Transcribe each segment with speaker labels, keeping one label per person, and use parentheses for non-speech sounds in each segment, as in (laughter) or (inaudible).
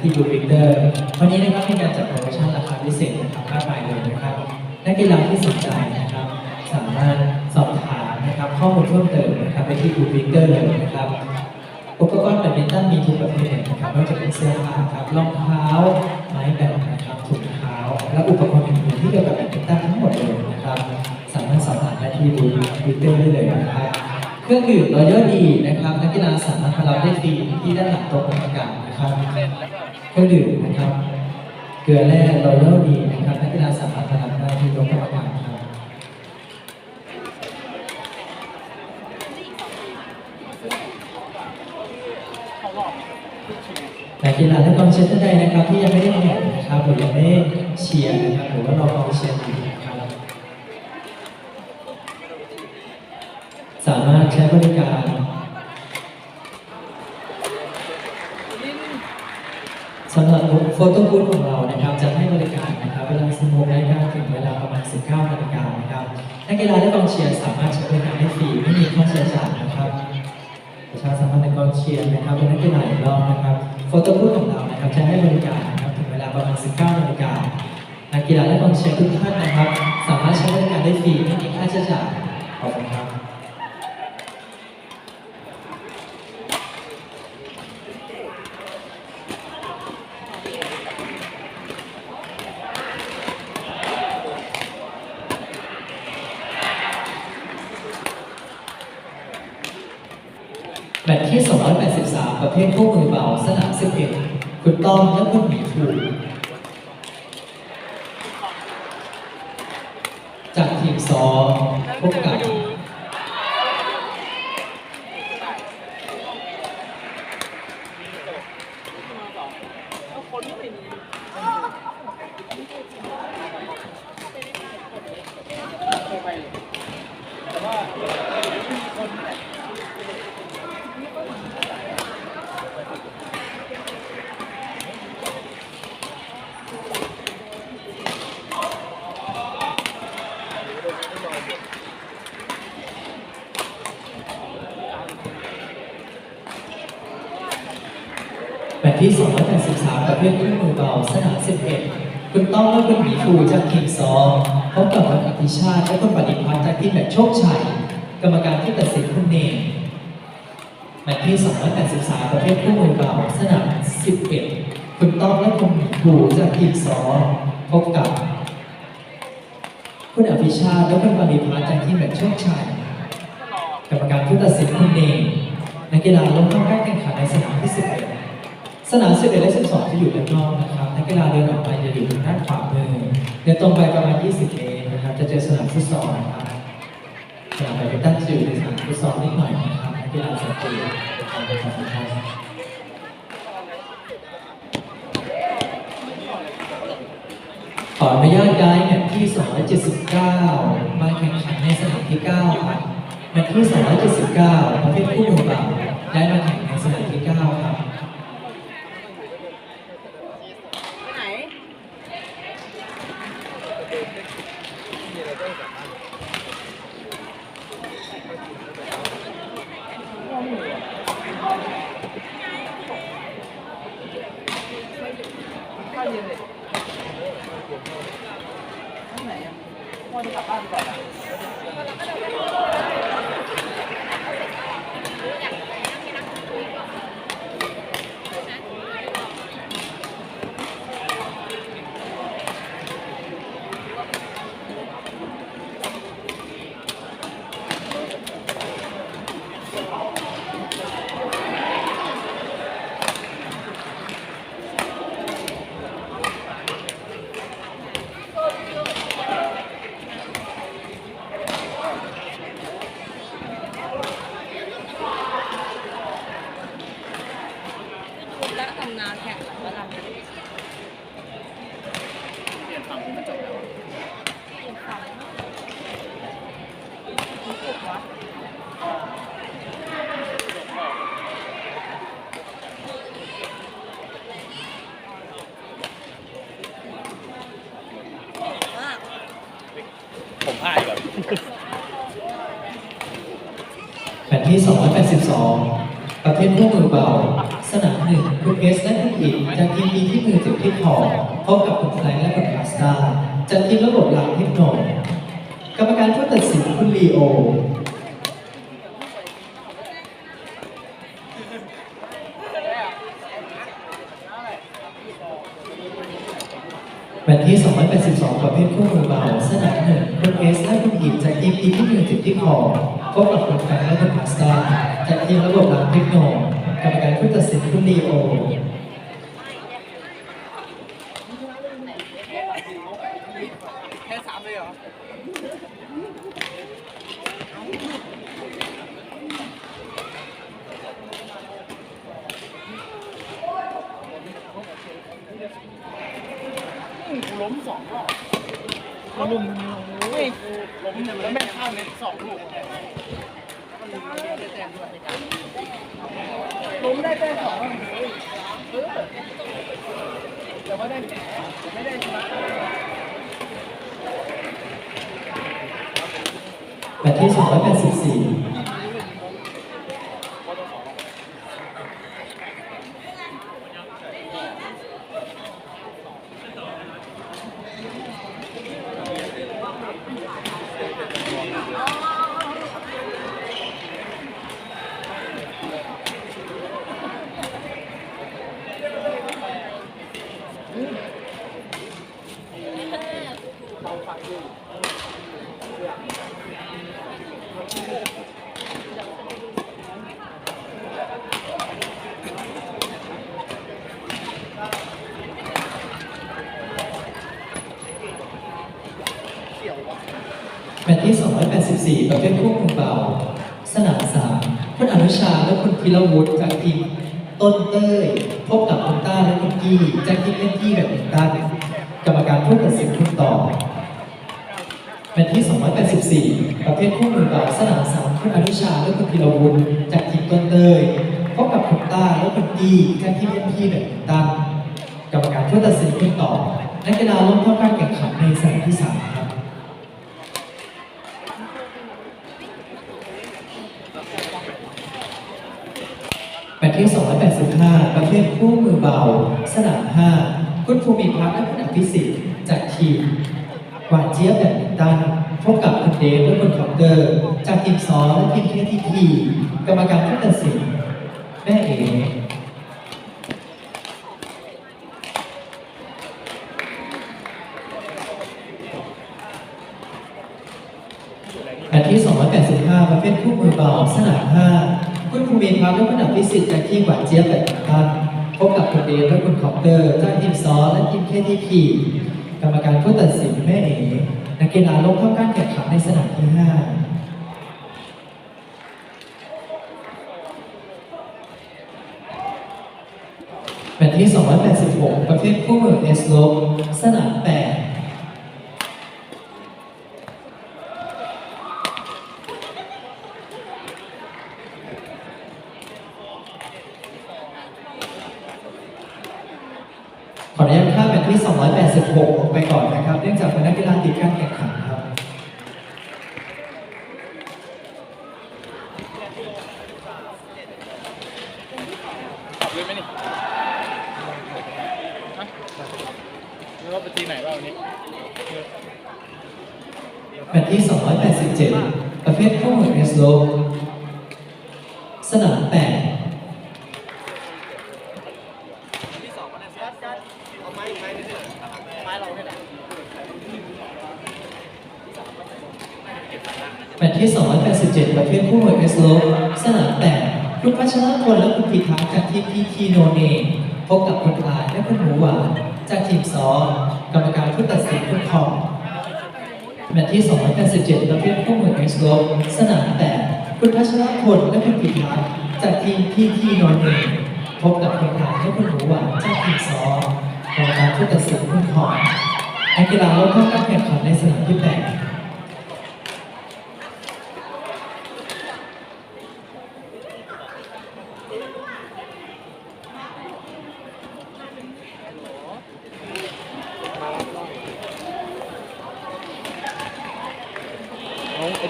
Speaker 1: ที่บูวิเตอร์วันนี้นะครับมีการจัดโปรโมชั่นราคาพิเศษนะครับมากมายเลยนะครับนักกีฬาที่สนใจนะครับ สามารถสอบถามนะครับข้อมูลเพิ่มเติมนะครับไปที่บูวิเตอร์เลยนะครับอุปกรณ์แบดมินตันมีทุกประเภทนะครับไม่ว่าจะเป็นเสื้อผ้าครับรองเท้าไม้แบดนะครับถุงเท้า และอุปกรณ์อื่นๆที่เกี่ยวกับแบดมินตันทั้งหมดเลยนะครับ สามารถสอบถามได้ที่บูวิเตอร์ได้เลยนะครับเครื่องดื่มรอยัลดีนะครับนักกีฬาสามารถมารับได้ฟรีที่ด้านหลังโต๊ะกรรมการนะครับ เครื่องดื่มนะครับ เกลือแร่รอยัลดีนะครับนักกีฬาสามารถมารับได้ที่โต๊ะกรรมการครับนักกีฬาและกองเชียร์ท่านใดนะครับ ที่ยังไม่ได้แข่งนะครับหรือยังไม่ได้เชียร์นะครับหรือว่ารอกองเชียร์อยู่นะครับสามารถใช้บริการ สำหรับโฟโต้บูธของเรานะครับจะให้บริการนะครับเวลา16นาฬิกาถึงเวลาประมาณ 19นาฬิกานะครับนักกีฬาและกองเชียร์สามารถใช้บริการได้ฟรีไม่มีค่าใช้จ่ายนะครับประชาสัมพันธ์ในกองเชียร์นะครับเป็นนักกีฬาอีกรอบนะครับโฟโต้บูธของเรานะครับจะให้บริการนะครับถึงเวลาประมาณ 19นาฬิกานักกีฬาและกองเชียร์ทุกท่านนะครับ สามารถใช้บริการได้ฟรีไม่มีค่าใช้จ่ายขอบคุณครับ แมตช์ที่ 283 ประเภทคู่ มือเบาสนามสิบเอ็ดคุณต้อมและคุณหมีถูจากทีมซ้อมพบกับ ที่ 283 ประเภทคู่มือเบาสนาม 11 คุณต้อมและคุณหมีภูจากทีมสองพบกับคุณอภิชาติและคุณปฏิพัฒน์จากทีมแบบโชคชัย กรรมการที่ตัดสินคุณเนมแมตช์ที่ 283 ประเภทคู่มือเบาสนาม 11 คุณต้อมและคุณหมีภูจากทีมสองพบกับ คุณอภิชาติและคุณปฏิพัฒน์จากทีมแบบโชคชัย กรรมการผู้ตัดสินคุณเนมนักกีฬาลงเข้าการแข่งขันในสนามที่ 11 สนาม11และ 12 จะอยู่ด้านนอกนะครับนักกีฬาเดินออกไปจะอยู่ทางด้านขวามือเดินตรงไปประมาณ 20 เมตรนะครับ จะเจอสนามฟุตซอลนะครับสนามแบดมินตันจะอยู่ในสนามฟุตซอลนิดหน่อยนะครับนักกีฬาสังเกตขอบคุณครับขออนุญาตย้ายแมตช์ที่ 279 มาแข่งขันในสนามที่ 9 ครับแมตช์ที่ 279 ประเภทคู่มือเปล่าวย้ายมาแข่งในสนามที่ 9 ครับ
Speaker 2: ไหน ข้าวเย็นเลยข้างไหนอะพ่อจะกลับบ้านก่อนอะ
Speaker 3: คุณและตำนานแข่งขันวลังเปลี่ยนฝั่งมันจบแล้วเปลี่ยนฝั่งมันจบวะมาก
Speaker 4: ผมพลาดอีกแบบ
Speaker 1: แมตช์ ที่ 282 ประเภทพวกมือเบา สนามหนึ่งคุณเอสและคุณอิกจากทีมดีที่มือเจ็บที่คอพบกับคุณแฟรงและคุณพาสตาจากทีมระบบหลังที่หนกรรมการผู้ตัดสินคุณลีโอ แมตช์ที่ 282 ประเภทคู่มือเบาสนามหนึ่งคุณเอสและคุณอิกจากทีมดีที่หนึ่งถึงที่คอพบกับคุณแฟนและคุณพาสตาจากทีมระบบหลังเทคโนกรรมการผู้ตัดสินคุณดีโอ
Speaker 2: แค่สามเลยเหรอ ล้มสองรอบล้มโอ้ยล้มแล้วแม่งข้าเน็ตสองลูกล้มได้แต้มสองเลยเออแต่ว่าได้แผลไม่ได้ชนะ
Speaker 1: แมตช์ที่284 แมตช์ที่ 284 ประ เภทคู่มือเบา สนามสามคุณอนุชาและคุณพิรวุฒิจากทีมต้นเต้ยพบกับคุณต้าและคุณกี้จากทีมเล่นที่แบบมินตันกรรมการผู้ตัดสินคุณต่อแมตช์ที่ 284 ประเภทคู่มือเบาสนามสามคุณอนุชาและคุณพิรวุฒิจากทีมต้นเต้ยพบกับคุณต้าและคุณกี้จากทีมเล่นที่แบบมินตันกรรมการผู้ตัดสินคุณต่อนักกีฬาลงเข้าการแข่งขันในสนามที่สาม 285 ประเภทคู่มือเบา สนาม 5 คุณภูมิพัฒน์และคุณอภิสิทธิ์จากทีมหวานเจี๊ยบแบดมินตันพบกับคุณเดฟและคุณคอปเตอร์ จากทีมซอและทีมเคทีทีกรรมการผู้ตัดสินแม่เอ๋แมตช์ที่ 285 ประเภทคู่มือเบา สนาม 5 คุณภูมิพัฒน์และคุณอภิสิทธิ์จากทีมหวานเจี๊ยบแบดมินตันพบกับคุณเดฟและคุณคอปเตอร์จากทีมซอและทีมเคทีทีกรรมการผู้ตัดสินแม่เอ๋นักกีฬาลงเข้าการแข่งขันในสนามที่5แมตช์ที่ 286 ประเภทคู่มือเอสโลสนาม8ขออนุญาตข้ามแมตช์ที่ 286 ไปก่อนนะครับ เนื่องจากเป็นนักกีฬาติดการแข่งขันครับ
Speaker 2: ขับเลยไหมนี่ฮะไม่ว่าไปทีไหนบ้างวันนี้
Speaker 1: แมตช์ที่ 287 ประเภทคู่มือเอสโลสนาม 8
Speaker 2: ไม้เราเนี่ยนะ
Speaker 1: แมตช์ที่ 287 ประเภทคู่มือเอสโลสนาม พัชรพลและคุณพิทักษ์จากทีมพีทีโนเนมพบกับคุณอายและคุณหมูหวานจากทีมซอกรรมการผู้ตัดสินคุณทองแมตช์ที่287ประเภทคู่มือเอ็กซ์โลสนาม8คุณพัชรพลและคุณพิทักษ์จากทีมพีทีนอนเองพบกับคุณอายและคุณหมูหวานจากทีมซอกรรมการผู้ตัดสินคุณทองนักกีฬาลงเข้าการแข่งขันในสนามที่8
Speaker 2: เอ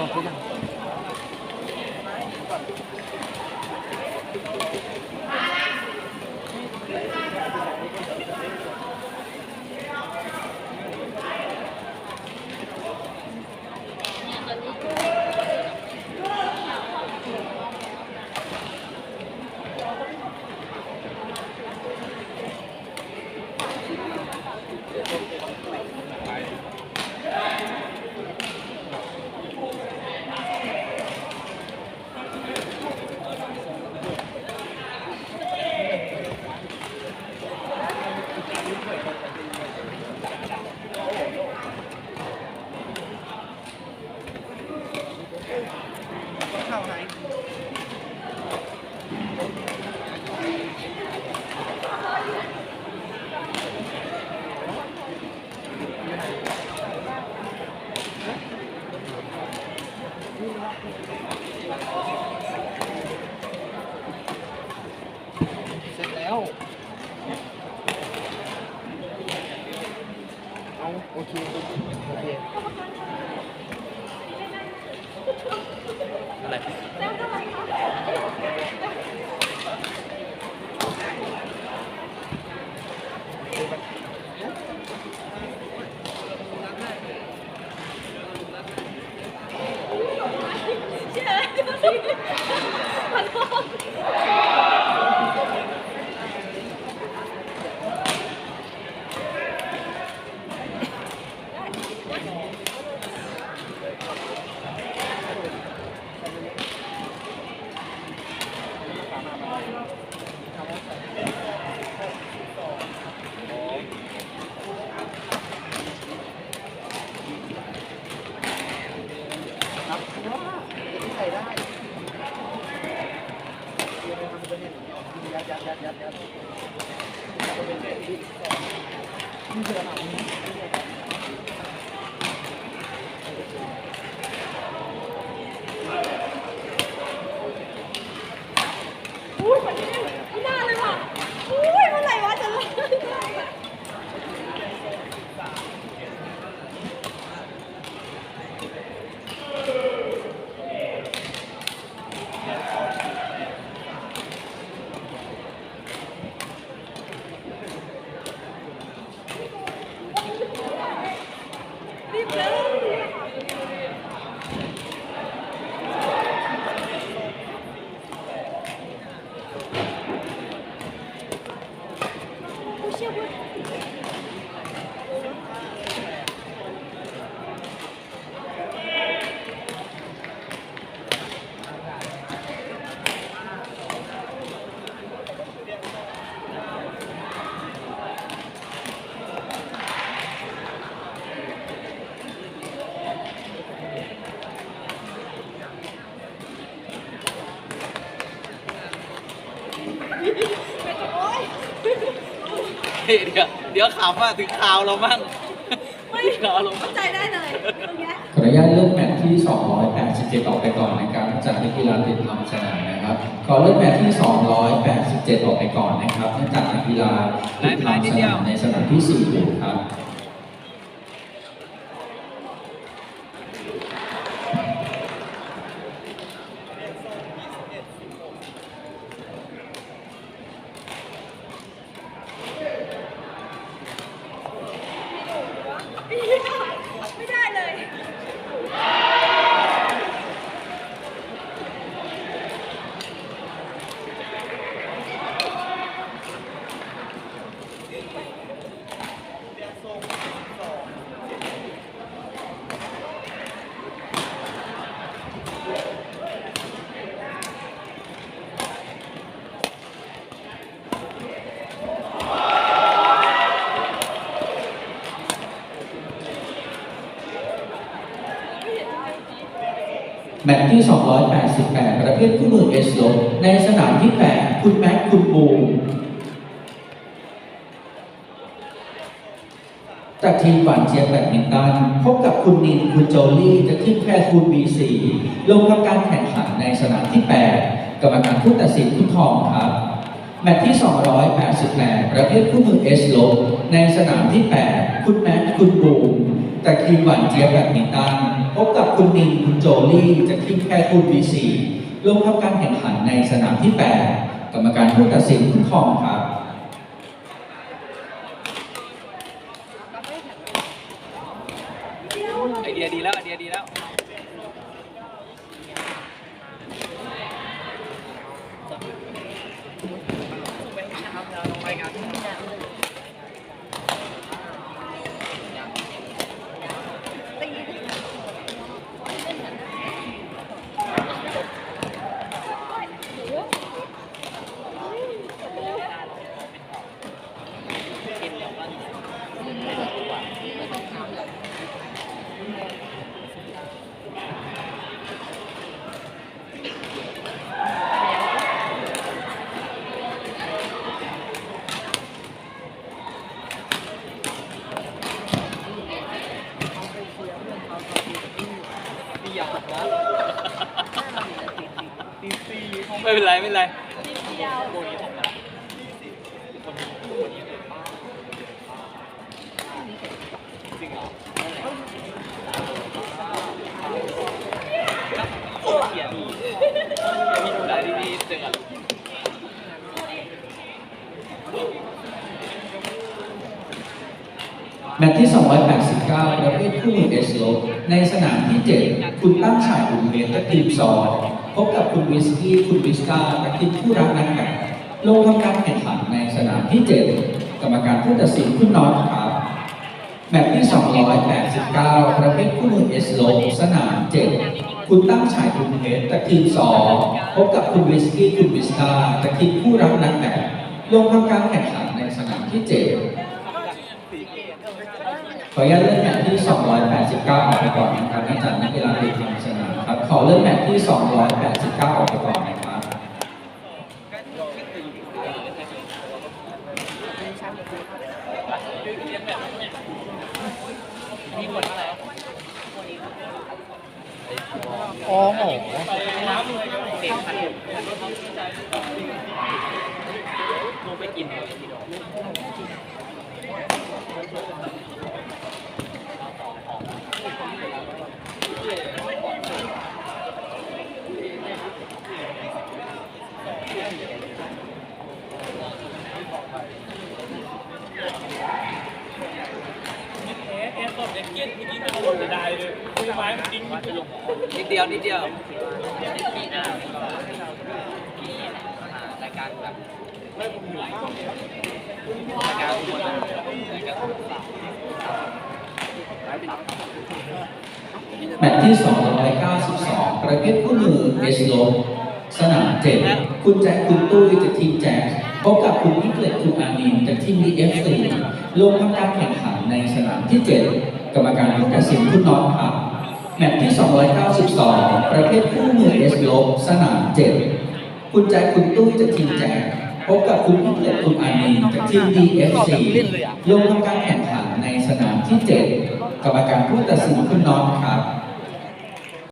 Speaker 2: าไอ้ เฮ้
Speaker 5: ยเดี๋ยวเดี๋ยวขำอะถึงข่าวเรามั่ง
Speaker 6: ไม่
Speaker 5: ถึงข่าวเรามั่
Speaker 6: เข้างใจได้เลยตรงเนี้ย
Speaker 3: ขออนุญาตเลื่อนแมตช์ที่ 287 ออกไปก่อนนะครับจากนักกีฬาติดลำสนามนะครับ ขอเลื่อนแมตช์ที่ 287 ออกไปก่อนนะครับเนื่องจากนักกีฬาติดลำสนามในสนามที่4อยู่ครับ
Speaker 6: Yeah. (laughs)
Speaker 3: แมตช์ที่ 288 ประเภทคู่มือเอสโลในสนามที่ 8 คุณแม็กคุณบูมจากทีมฝันเชียแบดมินตันพบกับคุณนินคุณโจลี่จากทีมแพรคูณ B4 ลงทำการแข่งขันในสนามที่ 8 กรรมการผู้ตัดสินคุณทองครับ แมตช์ที่ 288 ประเภทคู่มือเอสโลในสนามที่ 8 คุณแม็กคุณบูมจากทีมหวานเจียแบดมินตันพบกับ คุณดินคุณโจลี่จากทีมแค่คูณ B4 ลงทำการแข่งขันในสนามที่ 8 กรรมการผู้ตัดสินคุณทองครับ
Speaker 5: ไอเดียดีแล้วไอเดียดีแล้ว
Speaker 7: พี่อยากนะ
Speaker 5: ตีซีไม่เป็นไรไม่เป็นไร
Speaker 6: ยาว
Speaker 5: โบนี้ผมนะคนคนนี้เป็นป้าจริง
Speaker 3: แมตช์ที่ 289ประเภทคู่เอสโลในสนามที่ 7 คุณตั้งฉายอุ่นเมตและทีมซอร์พบกับคุณวิสกี้คุณวิสกาและทีมคู่รักนักแข่งลงทำการแข่งขันในสนามที่ 7 กรรมการผู้ตัดสินคุณน็อตครับแมตช์ที่ 289 ประเภทคู่มือเอสโลสนาม 7 คุณตั้งฉายคุณเพชรจากทีม2พบกับคุณวิสกี้คุณวิสกาจากทีมคู่รักนักแข่งลงทำการแข่งขันในสนามที่ 7 ขออนุญาตเลื่อนแมตช์ที่ 289 ออกไปก่อนนะครับอาจารย์นักกีฬาทีมทางสนามครับ ขอเลื่อนแมตช์ที่ 289 ออกไปก่อนนะครับ
Speaker 8: โอ้โห
Speaker 9: นิ เดียวปีหนิดเดียว
Speaker 3: แมตช์ที่ 292 ประเภทคู่มือเอสโลสนามเจ็ดคุณแจ็คคุณตุ้ยจากทีมแจ็คพบกับคุณพิเกตคุณอานินจากทีมดีเอฟซีลงทำการแข่งขันในสนามที่ 7 กรรมการผู้ตัดสินคุณน็อตครับ แมตช์ที่ 292 ประเภทคู่มือเอสโลสนามเจ็ดคุณแจ็คคุณตุ้ยจากทีมแจ็คพบกับคุณพิเกลตคุณอานีจากทีมดีเอฟซีลงทำการแข่งขันในสนามที่ 7 กรรมการผู้ตัดสินคุณน็อตครับ